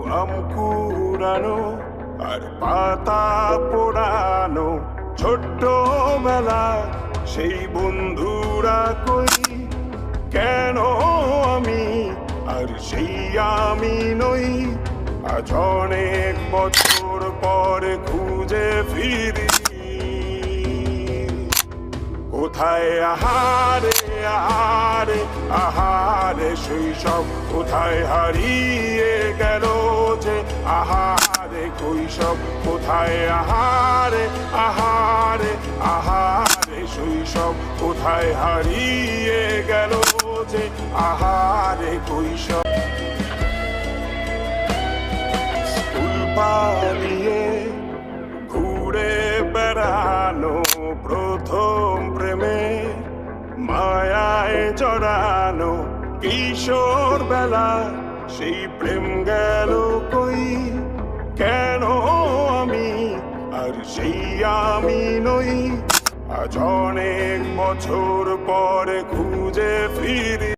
আম কুড়ানো আর পাতা পোড়ানো ছোট্ট বেলা সেই বন্ধুরা কই? কেন আমি? আর সেই আমি নই। আজ অনেক বছর পরে খুঁজে ফিরি। কোথায় আহারে আহারে আহারে শৈশব কোথায় হারিয়ে গেল? আহারে, কৈশব কোথায়? আহারে আহারে আহারে, শৈশব কোথায়? হারিয়ে গেল যে আহারে, কৈশব। স্কুল পালিয়ে ঘুরে বেড়ানো প্রথম প্রেমে। মায়ায় জড়ানো কিশোর বেলা সেই প্রেম গেল আর সেই আমি নই। আজ অনেক বছর পরে খুঁজে ফিরে।